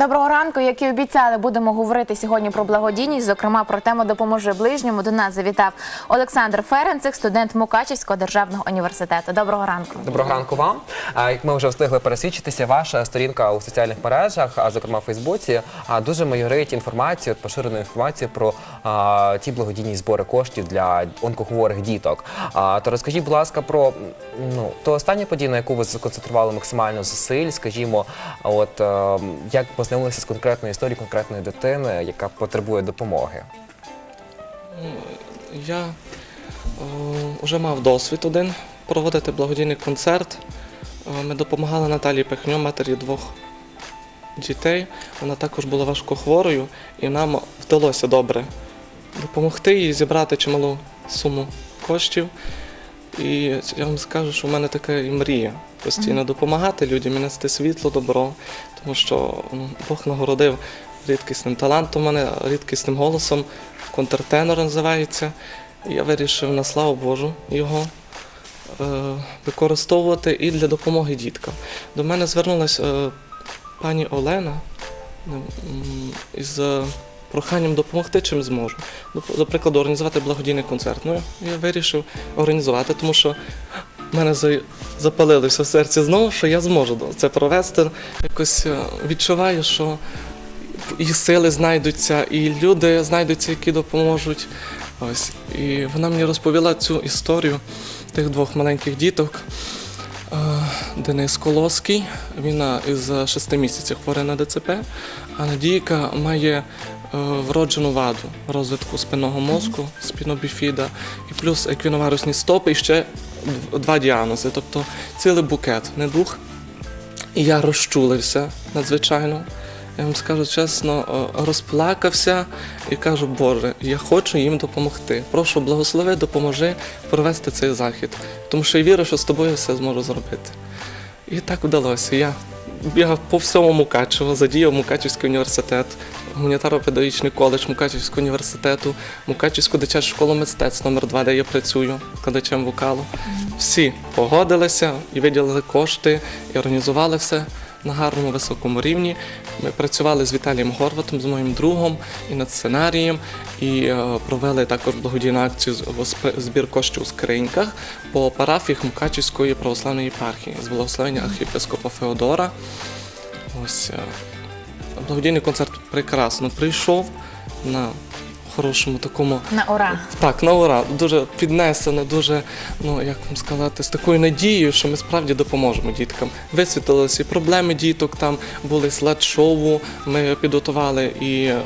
Доброго ранку. Як і обіцяли, будемо говорити сьогодні про благодійність. Зокрема, про тему допоможи ближньому. До нас завітав Олександр Ференцик, студент Мукачівського державного університету. Доброго ранку. Доброго ранку вам. Як ми вже встигли пересвідчитися, ваша сторінка у соціальних мережах, а зокрема в Фейсбуці, дуже майорить інформацію, поширену інформацію про ті благодійні збори коштів для онкохворих діток. А, то розкажіть, будь ласка, про ну то остання подія, на яку ви сконцентрували максимально зусиль, скажімо, от е, як познайомилися з конкретною історією конкретної дитини, яка потребує допомоги. Я вже мав досвід один проводити благодійний концерт. Е, Ми допомагали Наталії Пехньо, матері двох дітей. Вона також була важкохворою, і нам вдалося добре допомогти їй зібрати чималу суму коштів. І я вам скажу, що в мене така і мрія постійно допомагати людям і нести світло, добро, тому що Бог нагородив рідкісним талантом, мене рідкісним голосом, контртенор називається. І я вирішив на славу Божу його е, використовувати і для допомоги діткам. До мене звернулася е, пані Олена із е, проханням допомогти чим зможу. Доп- До прикладу, організувати благодійний концерт. Ну, я вирішив організувати, тому що в мене запалилося в серці знову, що я зможу це провести. Якось е, відчуваю, що і сили знайдуться, і люди знайдуться, які допоможуть. Ось. І вона мені розповіла цю історію тих двох маленьких діток. Е, Денис Колоский, він е, із шести місяців хворий на ДЦП, а Надійка має вроджену ваду розвитку спинного мозку, спінобіфіда, і плюс еквіноварусні стопи, і ще два діагнози, тобто цілий букет недуг. І я розчулився надзвичайно. Я вам скажу чесно, е, розплакався і кажу, Боже, я хочу їм допомогти. Прошу, благослови, допоможи провести цей захід. Тому що я вірю, що з тобою все зможу зробити. І так вдалося. Я бігав по всьому Мукачево, задіяв Мукачівський університет, гуманітарно-педагогічний коледж Мукачівського університету, Мукачівську дитячу школу мистецтв номер 2 де я працюю викладачем вокалу. Всі погодилися і виділили кошти, і організували все на гарному високому рівні. Ми працювали з Віталієм Горватом, з моїм другом і над сценарієм, і е, провели також благодійну акцію збір коштів у скриньках по парафіях Мукачівської православної єпархії з благословення архієпископа Феодора. Ось е, благодійний концерт прекрасно прийшов на хорошому такому На ура. так, на ура, дуже піднесено, дуже, ну як вам сказати, з такою надією, що ми справді допоможемо діткам. Висвітлилися і проблеми діток, там були слайд-шоу, ми підготували і е,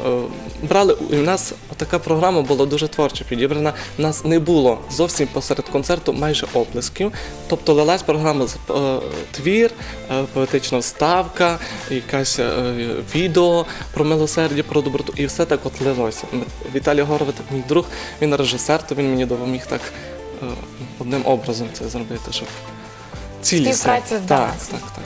брали. І в нас така програма була дуже творчо підібрана. У нас не було зовсім посеред концерту майже оплесків. Тобто лилась програма з е, твір, е, поетична вставка, якась е, відео про милосердя, про доброту, і все так от лилося. Віталій Горовит, мій друг, він режисер, то він мені допоміг так е, одним образом це зробити, щоб цілісно. Співпраця Так, вдалася. так, так.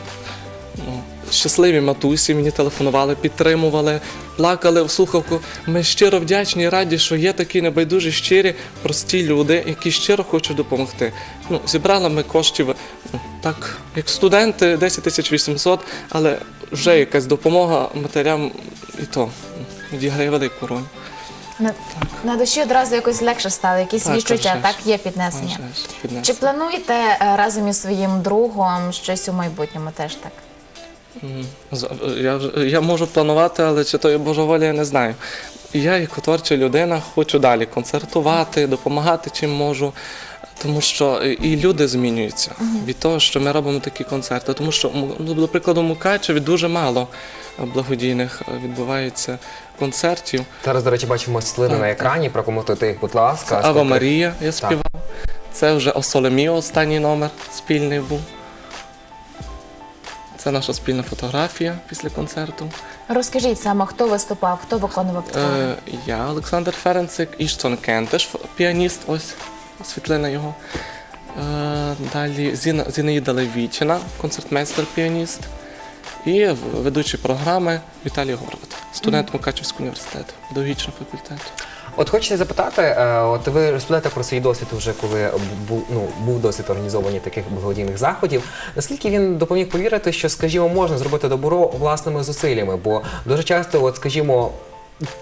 Ну, щасливі матусі мені телефонували, підтримували, плакали в слухавку. Ми щиро вдячні і раді, що є такі небайдужі, щирі, прості люди, які щиро хочуть допомогти. Ну, зібрали ми коштів ну, так, як студенти, 10 тисяч 800, але вже якась допомога матерям і то відіграє велику роль. На, на душі одразу якось легше стало, якісь Так, відчуття, так є піднесення. Чи плануєте е, разом із своїм другом щось у майбутньому теж так? З- Я, вже- я можу планувати, але чи то є Божа воля, я не знаю. Я, як творча людина, хочу далі концертувати, допомагати чим можу. Тому що і- і люди змінюються від того, що ми робимо такі концерти. Тому що, ну, до прикладу, Мукачеві дуже мало е, благодійних е, відбувається концертів. Зараз, до речі, бачимо Так, на так. екрані. Прокоментуйте їх, будь ласка. Ава Скільки- Марія я співав. Це вже Осолеміо, останній номер спільний був. Це наша спільна фотографія після концерту. Розкажіть саме, хто виступав, хто виконував твори? Е, я, Олександр Ференцик, Іштон Кентеш, піаніст, ось світлина його. Е, далі Зіна, Зінаїда Левічина, концертмейстер піаніст. І ведучий програми Віталій Горват, студент Мукачівського університету, педагогічного факультету. От хочеться запитати, е, от ви розповідаєте про свій досвід, вже коли був, ну, був досвід організовані таких благодійних заходів. Наскільки він допоміг повірити, що, скажімо, можна зробити добро власними зусиллями? Бо дуже часто, от, скажімо,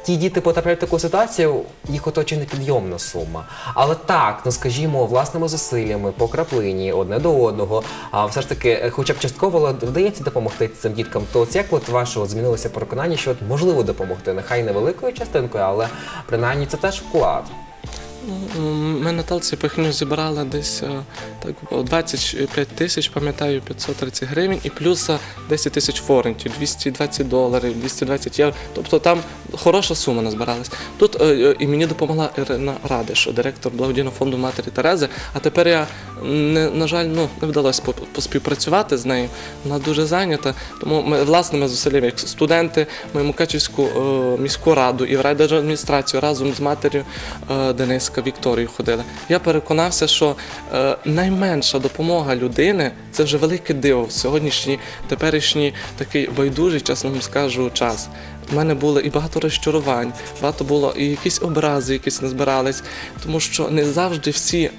ті діти потрапляють в таку ситуацію, їх оточує непідйомна сума. Але так, ну скажімо, власними зусиллями, по краплині, одне до одного, а все ж таки, е, хоча б частково але вдається допомогти цим діткам, то от як от ваше от змінилося переконання, що от можливо допомогти, нехай невеликою частинкою, але принаймні це теж вклад. Ну, Ми на талці пихню зібрали десь е, так, о, 25 тисяч, пам'ятаю, 530 гривень, і плюс е, 10 тисяч форентів, 220 доларів, 220 євро. Тобто там хороша сума назбиралась. Тут е, е, і мені допомогла Ірина Радиш, директор благодійного фонду Матері Терези. А тепер я, не, на жаль, ну, не вдалося по- поспівпрацювати з нею. Вона дуже зайнята. Тому ми власними зусиллями, як студенти, ми Мукачівську е, міську раду і в райдержадміністрацію разом з матір'ю е, Дениска Вікторією ходили. Я переконався, що е, найменша допомога людини це вже велике диво в сьогоднішній теперішній такий байдужий, чесно вам скажу, час. У мене було і багато розчарувань, багато було і якісь образи, якісь не збирались, тому що не завжди всі е,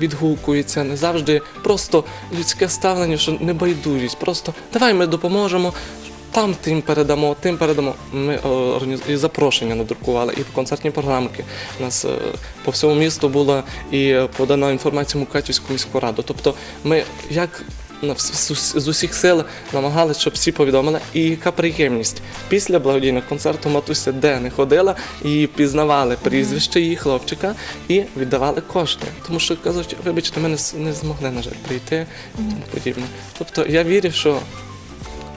відгукуються, не завжди просто людське ставлення, що не байдужість. Просто давай ми допоможемо. Там тим передамо, тим передамо. Ми е, і запрошення надрукували, і концертні програмки. У нас е, по всьому місту була і подана інформація Мукачівську міську раду. Тобто ми як з- усіх сил намагалися, щоб всі повідомили. І яка приємність після благодійного концерту Матуся де не ходила і пізнавали прізвище її хлопчика і віддавали кошти. Тому що кажуть, вибачте, ми не змогли, на жаль, прийти і тому подібне. Тобто я вірю, що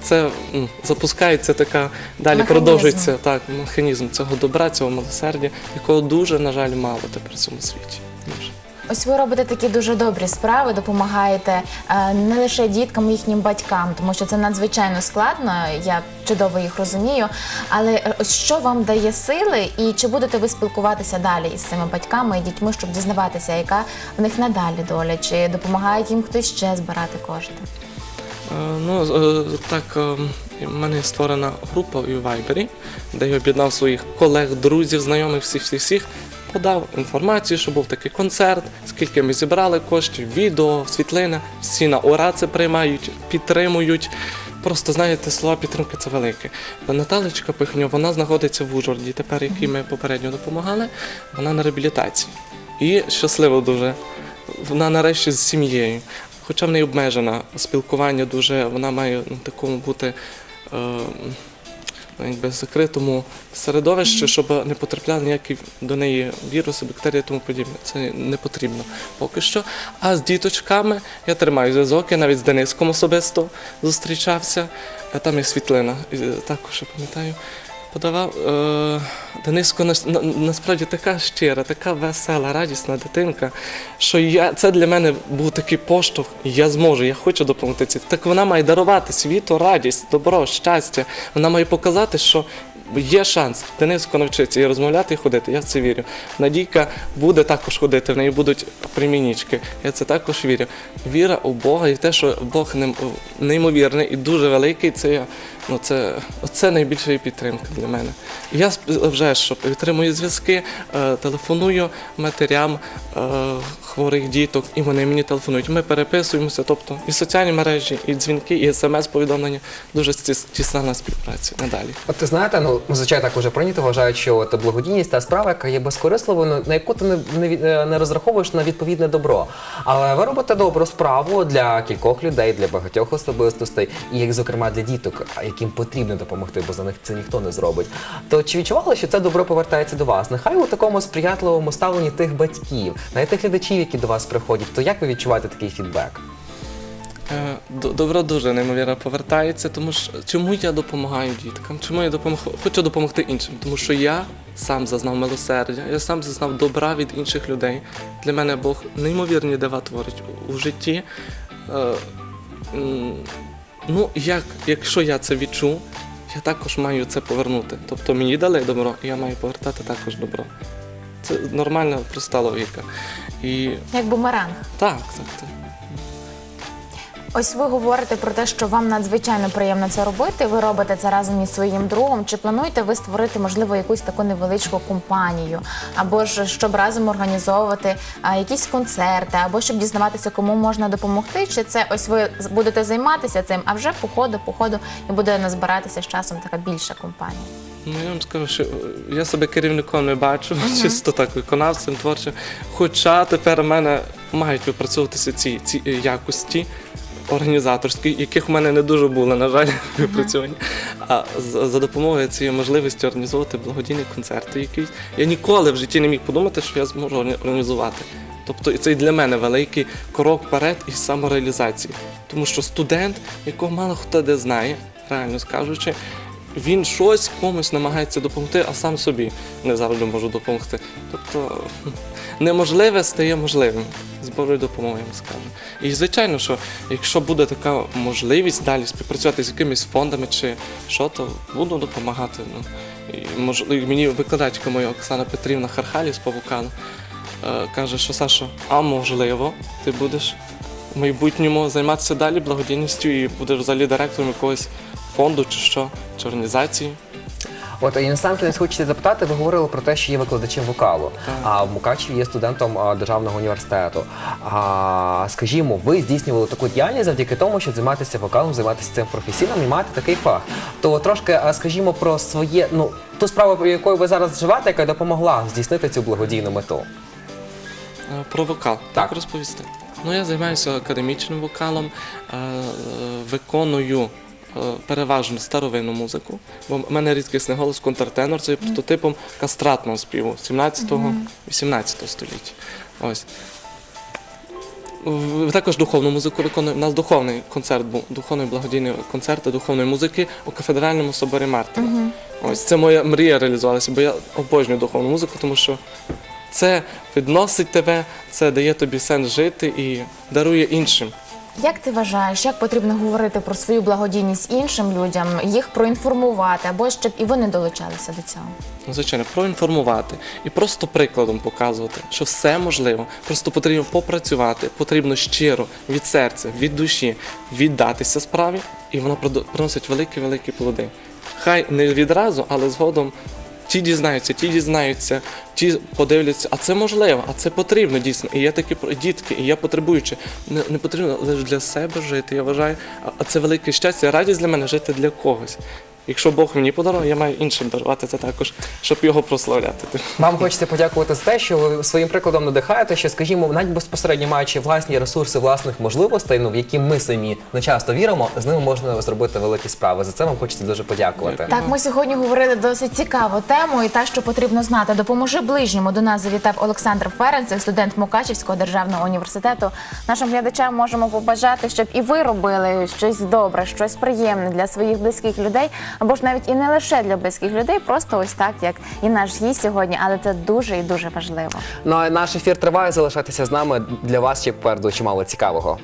це м, запускається така, далі Механізм. продовжується так, механізм цього добра, цього милосердя, якого дуже, на жаль, мало тепер в цьому світі. Дуже. Ось ви робите такі дуже добрі справи, допомагаєте е, не лише діткам, їхнім батькам, тому що це надзвичайно складно. Я чудово їх розумію. Але е, ось що вам дає сили, і чи будете ви спілкуватися далі із цими батьками і дітьми, щоб дізнаватися, яка в них надалі доля, чи допомагає їм хтось ще збирати кошти? Е, Ну, е, так, е, в мене створена група у Вайбері, де я об'єднав своїх колег, друзів, знайомих, всіх, всіх, всіх. Подав інформацію, що був такий концерт, скільки ми зібрали коштів, відео, світлина. Всі на ура це приймають, підтримують. Просто знаєте, слова підтримки це велике. Наталечка Пихньо, вона знаходиться в Ужгороді, тепер якій ми попередньо допомагали. Вона на реабілітації. І щаслива дуже. Вона нарешті з сім'єю. Хоча в неї обмежена спілкування дуже, вона має на такому бути е, ну, якби закритому середовищі, щоб не потрапляли ніякі до неї віруси, бактерії тому подібне. Це не потрібно поки що. А з діточками я тримаю зв'язок, я навіть з Дениском особисто зустрічався. А Там є світлина, також я пам'ятаю. Подавав е, Дениско на, на, насправді така щира, така весела, радісна дитинка, що я, це для мене був такий поштовх, я зможу, я хочу допомогти цій. Так вона має дарувати світу, радість, добро, щастя. Вона має показати, що є шанс Дениско навчитися і розмовляти і ходити. Я в це вірю. Надійка буде також ходити, в неї будуть примінічки. Я це також вірю. Віра у Бога і те, що Бог неймовірний і дуже великий, це я. Ну, це, це найбільша підтримка для мене. Я вже що підтримую зв'язки, е, телефоную матерям е, хворих діток, і вони мені телефонують. Ми переписуємося, тобто і соціальні мережі, і дзвінки, і смс-повідомлення. Дуже тісна на співпраці надалі. От ти знаєте, ну зазвичай так уже прийнято вважають, що от благодійність та справа, яка є безкорисливою, на яку ти не, не, е, не розраховуєш на відповідне добро. Але ви робите добру справу для кількох людей, для багатьох особистостей, і як зокрема для діток, яким потрібно допомогти, бо за них це ніхто не зробить. То чи відчували, що це добро повертається до вас? Нехай у такому сприятливому ставленні тих батьків, навіть тих глядачів, які до вас приходять, то як ви відчуваєте такий фідбек? Е, Добро дуже неймовірно повертається, тому що чому я допомагаю діткам? Чому я допомог... хочу допомогти іншим? Тому що я сам зазнав милосердя, я сам зазнав добра від інших людей. Для мене Бог неймовірні дива творить у- у житті. Ну, як, якщо я це відчув, я також маю це повернути. Тобто мені дали добро, і я маю повертати також добро. Це нормальна, проста логіка. І Як бумеранг. так, так, так. Ось ви говорите про те, що вам надзвичайно приємно це робити. Ви робите це разом із своїм другом. Чи плануєте ви створити можливо якусь таку невеличку компанію, або ж щоб разом організовувати а, якісь концерти, або щоб дізнаватися, кому можна допомогти? Чи це ось ви будете займатися цим? А вже по ходу, по ходу і буде назбиратися з часом така більша компанія? Ну, я вам скажу, що я себе керівником не бачу, чисто так виконавцем творчим. Хоча тепер у мене мають випрацьовуватися ці, ці е, якості організаторські, яких в мене не дуже було, на жаль, випрацьовані. А за, допомогою цієї можливості організовувати благодійні концерти якісь. Я ніколи в житті не міг подумати, що я зможу організувати. Тобто і це і для мене великий крок вперед із самореалізації. Тому що студент, якого мало хто де знає, реально скажучи, він щось комусь намагається допомогти, а сам собі не завжди може допомогти. Тобто неможливе стає можливим з Божою допомогою, я скажу. І звичайно, що якщо буде така можливість далі співпрацювати з якимись фондами чи що, то буду допомагати. Ну, і, мож, і мені викладачка моя Оксана Петрівна Хархаліс по вокалу е, каже, що Сашо, а можливо, ти будеш в майбутньому займатися далі благодійністю і будеш взагалі директором якогось фонду чи що, чи організації. От і на сам кінець хочеться запитати, ви говорили про те, що є викладачем вокалу, а в Мукачеві є студентом а, державного університету. А скажімо, ви здійснювали таку діяльність завдяки тому, щоб займатися вокалом, займатися цим професійно і мати такий фах. То трошки, а, скажімо, про своє, ну ту справу, про якою ви зараз живете, яка допомогла здійснити цю благодійну мету. Е, Про вокал. Так. Так розповісти. Ну, я займаюся академічним вокалом, е, е, виконую переважно старовинну музику, бо в мене рідкісний голос контртенор, це є прототипом кастратного співу 17-18 століття. Ось. Також духовну музику виконую. У нас духовний концерт був, духовний благодійний концерт духовної музики у кафедральному соборі Мартина. Ось це моя мрія реалізувалася, бо я обожнюю духовну музику, тому що це підносить тебе, це дає тобі сенс жити і дарує іншим. Як ти вважаєш, як потрібно говорити про свою благодійність іншим людям, їх проінформувати, або щоб і вони долучалися до цього? Ну, звичайно, проінформувати і просто прикладом показувати, що все можливо. Просто потрібно попрацювати, потрібно щиро, від серця, від душі віддатися справі, і продо- приносить великі-великі плоди. Хай не відразу, але згодом ті дізнаються, ті дізнаються, ті подивляться, а це можливо, а це потрібно дійсно. І я такі дітки, і я потребуючи. Не, не потрібно лише для себе жити, я вважаю, а це велике щастя, радість для мене жити для когось. Якщо Бог мені подарував, я маю іншим дарувати це також, щоб його прославляти. Вам хочеться подякувати за те, що ви своїм прикладом надихаєте, що, скажімо, навіть безпосередньо маючи власні ресурси власних можливостей, ну в які ми самі не часто віримо, з ними можна зробити великі справи. За це вам хочеться дуже подякувати. Так, ми сьогодні говорили досить цікаву тему і та, що потрібно знати. Допоможи ближньому. До нас завітав Олександр Ференцев, студент Мукачівського державного університету. Нашим глядачам можемо побажати, щоб і ви робили щось добре, щось приємне для своїх близьких людей, або ж навіть і не лише для близьких людей, просто ось так, як і наш гість сьогодні, але це дуже і дуже важливо. Ну а наш ефір триває. Залишайтеся з нами. Для вас ще попереду чимало цікавого.